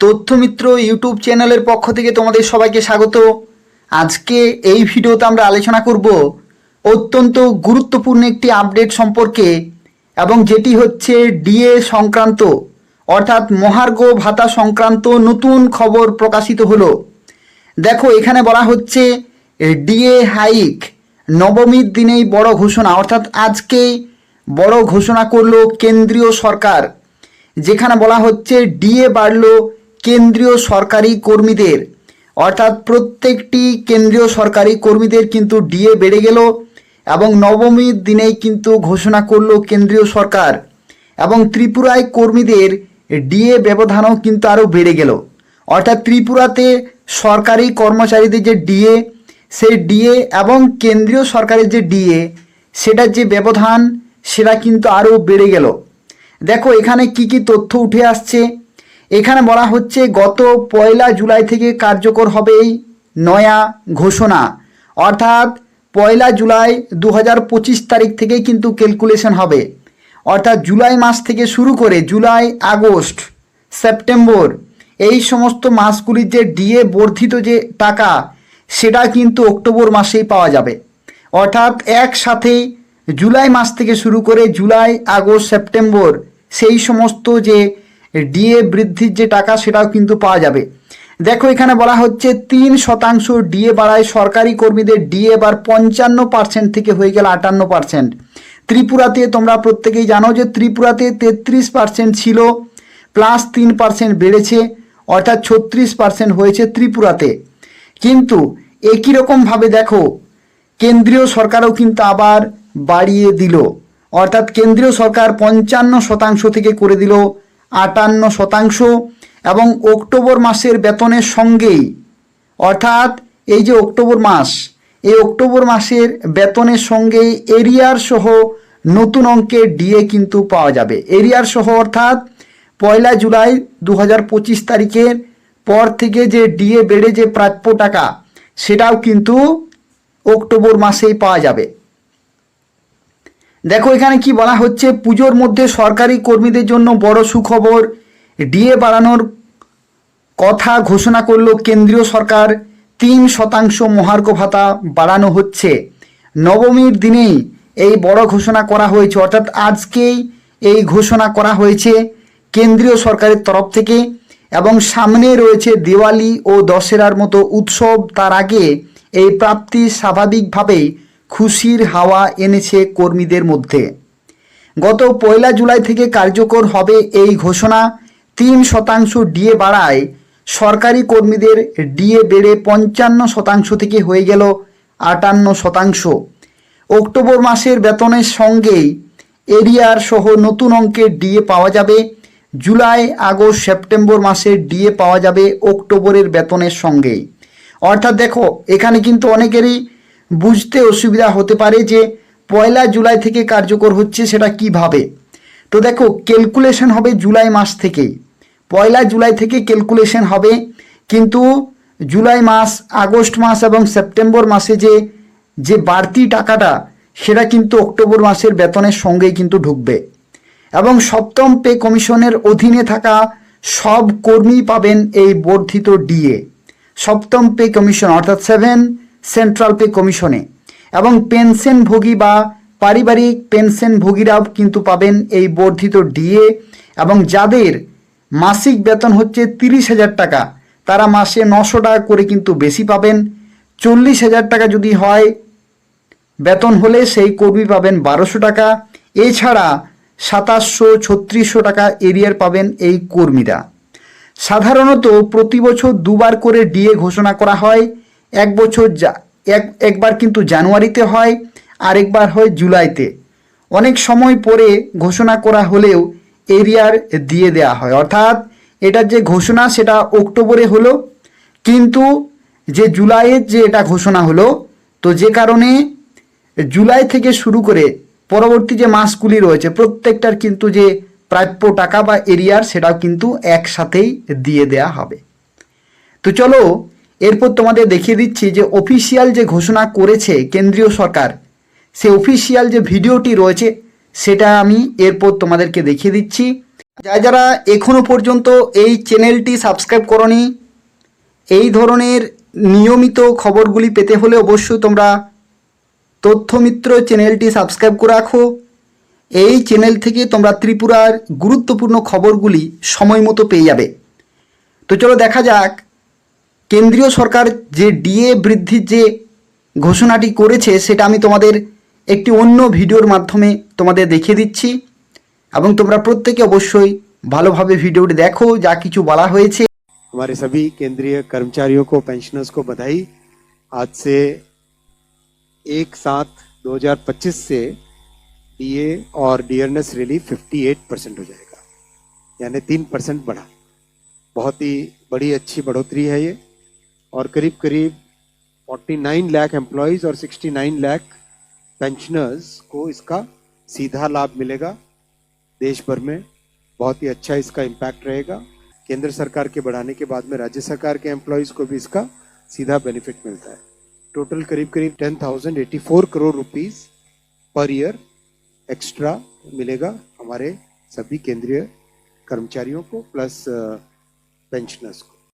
তথ্যমিত্র YouTube চ্যানেলের পক্ষ থেকে তোমাদের সবাইকে স্বাগত। আজকে এই ভিডিওতে আমরা আলোচনা করব অত্যন্ত গুরুত্বপূর্ণ একটি আপডেট সম্পর্কে এবং যেটি হচ্ছে ডিএ সংক্রান্ত, অর্থাৎ মহার্ঘ ভাতা সংক্রান্ত নতুন খবর প্রকাশিত হলো। দেখো, এখানে বলা হচ্ছে ডিএ হাইক নবমীর দিনেই বড় ঘোষণা, অর্থাৎ আজকেই বড় ঘোষণা করল কেন্দ্রীয় সরকার, যেখানে বলা হচ্ছে ডিএ বাড়লো কেন্দ্রীয় সরকারি কর্মীদের, অর্থাৎ প্রত্যেকটি কেন্দ্রীয় সরকারি কর্মীদের কিন্তু ডিএ বেড়ে গেল এবং নবমীর দিনেই কিন্তু ঘোষণা করল কেন্দ্রীয় সরকার এবং ত্রিপুরায় কর্মীদের ডিএ ব্যবধানও কিন্তু আরও বেড়ে গেল। অর্থাৎ ত্রিপুরাতে সরকারি কর্মচারীদের যে ডিএ, সেই ডিএ এবং কেন্দ্রীয় সরকারের যে ডিএ, সেটার যে ব্যবধান, সেটা কিন্তু আরও বেড়ে গেল। দেখো, এখানে কি কি তথ্য উঠে আসছে? এখানে বলা হচ্ছে গত পয়লা জুলাই থেকে কার্যকর হবে এই নয়া ঘোষণা। অর্থাৎ পয়লা জুলাই দু হাজার পঁচিশ তারিখ থেকেই কিন্তু ক্যালকুলেশন হবে। অর্থাৎ জুলাই মাস থেকে শুরু করে জুলাই, আগস্ট, সেপ্টেম্বর এই সমস্ত মাসগুলির যে ডিএ বর্ধিত যে টাকা, সেটা কিন্তু অক্টোবর মাসেই পাওয়া যাবে। অর্থাৎ একসাথেই জুলাই মাস থেকে শুরু করে জুলাই, আগস্ট, সেপ্টেম্বর সেই সমস্ত যে ডিএ বৃদ্ধির যে টাকা সেটাও কিন্তু পাওয়া যাবে। দেখো এখানে বলা হচ্ছে তিন শতাংশ ডিএ বাড়ায় সরকারি কর্মীদের ডিএ এবার পঞ্চান্ন পার্সেন্ট থেকে হয়ে গেল আটান্ন পার্সেন্ট ত্রিপুরাতে তোমরা প্রত্যেকেই জানো যে ত্রিপুরাতে তেত্রিশ পার্সেন্ট ছিল প্লাস তিন পার্সেন্ট বেড়েছে, অর্থাৎ ছত্রিশ পার্সেন্ট হয়েছে ত্রিপুরাতে। কিন্তু একই রকমভাবে দেখো, কেন্দ্রীয় সরকারও কিন্তু আবার বাড়িয়ে দিল। অর্থাৎ কেন্দ্রীয় সরকার পঞ্চান্ন শতাংশ থেকে করে দিল আটান্ন শতাংশ এবং অক্টোবর মাসের বেতনের সঙ্গেই। অর্থাৎ এই যে অক্টোবর মাস, এই অক্টোবর মাসের বেতনের সঙ্গে এরিয়ার সহ নতুন অঙ্কের ডিএ কিন্তু পাওয়া যাবে। এরিয়ার সহ অর্থাৎ পয়লা জুলাই দু হাজার পঁচিশ তারিখের পর থেকে যে ডিএ বেড়ে যে প্রাপ্য টাকা, সেটাও কিন্তু অক্টোবর মাসেই পাওয়া যাবে। দেখো, এখানে কি বলা হচ্ছে? পুজোর মধ্যে সরকারি কর্মীদের জন্য বড় সুখবর। ডিএ বাড়ানোর কথা ঘোষণা করল কেন্দ্রীয় সরকার। তিন শতাংশ মহার্ঘ ভাতা বাড়ানো হচ্ছে। নবমীর দিনেই এই বড় ঘোষণা করা হয়েছে। অর্থাৎ আজকেই এই ঘোষণা করা হয়েছে কেন্দ্রীয় সরকারের তরফ থেকে। এবং সামনে রয়েছে দিওয়ালি ও দশেরার মতো উৎসব। তার আগে এই প্রাপ্তি স্বাভাবিকভাবেই খুশির হাওয়া এনেছে কর্মীদের মধ্যে। গত পয়লা জুলাই থেকে কার্যকর হবে এই ঘোষণা তিন শতাংশ ডিএ বাড়ায় সরকারি কর্মীদের ডিএ বেড়ে পঞ্চান্ন শতাংশ থেকে হয়ে গেল আটান্ন শতাংশ। অক্টোবর মাসের বেতনের সঙ্গেই এরিয়ার সহ নতুন অঙ্কের ডিএ পাওয়া যাবে। জুলাই, আগস্ট, সেপ্টেম্বর মাসের ডিএ পাওয়া যাবে অক্টোবরের বেতনের সঙ্গেই। অর্থাৎ দেখো, এখানে কিন্তু অনেকেরই বুঝতে অসুবিধা হতে পারে যে পয়লা জুলাই থেকে কার্যকর হচ্ছে সেটা কীভাবে। তো দেখো ক্যালকুলেশন হবে জুলাই মাস থেকেই। পয়লা জুলাই থেকে ক্যালকুলেশন হবে কিন্তু জুলাই মাস, আগস্ট মাস এবং সেপ্টেম্বর মাসে যে যে বাড়তি টাকাটা, সেটা কিন্তু অক্টোবর মাসের বেতনের সঙ্গেই কিন্তু ঢুকবে। এবং সপ্তম পে কমিশনের অধীনে থাকা সব কর্মী পাবেন এই বর্ধিত ডিএ সপ্তম পে কমিশন, অর্থাৎ সেভেন সেন্ট্রাল পে কমিশনে এবং পেনশনভোগী বা পারিবারিক পেনশনভোগীরাও কিন্তু পাবেন এই বর্ধিত ডিএ এবং যাদের মাসিক বেতন হচ্ছে তিরিশ হাজার টাকা, তারা মাসে নশো টাকা করে কিন্তু বেশি পাবেন। চল্লিশ হাজার টাকা যদি হয়, বেতন হলে সেই কর্মী পাবেন বারোশো টাকা। এছাড়া সাতাশশো, ছত্রিশশো টাকা এরিয়ার পাবেন এই কর্মীরা। সাধারণত প্রতি বছর দুবার করে ডিএ ঘোষণা করা হয়। এক বছর যা, এক, একবার কিন্তু জানুয়ারিতে হয়, আরেকবার হয় জুলাইতে। অনেক সময় পরে ঘোষণা করা হলেও এরিয়ার দিয়ে দেওয়া হয়। অর্থাৎ এটার যে ঘোষণা, সেটা অক্টোবরে হলো। কিন্তু যে জুলাইয়ের যে এটা ঘোষণা হলো, তো যে কারণে জুলাই থেকে শুরু করে পরবর্তী যে মাসগুলি রয়েছে, প্রত্যেকটার কিন্তু যে প্রাপ্য টাকা বা এরিয়ার, সেটাও কিন্তু একসাথেই দিয়ে দেয়া হবে। তো চলো এরপর তোমাদের দেখিয়ে দিচ্ছি যে অফিসিয়াল যে ঘোষণা করেছে কেন্দ্রীয় সরকার, সে অফিসিয়াল যে ভিডিওটি রয়েছে, সেটা আমি এরপর তোমাদেরকে দেখিয়ে দিচ্ছি। যারা যারা এখনও পর্যন্ত এই চ্যানেলটি সাবস্ক্রাইব করনি, এই ধরনের নিয়মিত খবরগুলি পেতে হলে অবশ্যই তোমরা তথ্যমিত্র চ্যানেলটি সাবস্ক্রাইব করে রাখো। এই চ্যানেল থেকে তোমরা ত্রিপুরার গুরুত্বপূর্ণ খবরগুলি সময় মতো পেয়ে যাবে। তো চলো দেখা যাক কেন্দ্রীয় সরকার যে ডিএ বৃদ্ধির যে ঘোষণাটি করেছে সেটা আমি তোমাদের একটি অন্য ভিডিওর মাধ্যমে তোমাদের দেখিয়ে দিচ্ছি এবং তোমরা প্রত্যেকে অবশ্যই ভালোভাবে ভিডিওটি দেখো যা কিছু বলা হয়েছে हमारे सभी केंद्रीय कर्मचारियों को पेंशनर्स को बधाई आज से एक सात 2025 से डीए और डियरनेस रिलीफ 58 परसेंट हो जाएगा यानी तीन परसेंट बढ़ा बहुत ही बड़ी अच्छी बढ़ोतरी है ये और करीब करीब 49 लाख एम्प्लॉयज़ और 69 लाख पेंशनर्स को इसका सीधा लाभ मिलेगा। देश भर में बहुत ही अच्छा इसका इम्पैक्ट रहेगा। केंद्र सरकार के बढ़ाने के बाद में राज्य सरकार के एम्प्लॉयज़ को भी इसका सीधा बेनिफिट मिलता है। टोटल करीब करीब ten thousand eighty four crore rupees per year extra मिलेगा हमारे सभी केंद्रीय कर्मचारियों को प्लस पेंशनर्स को।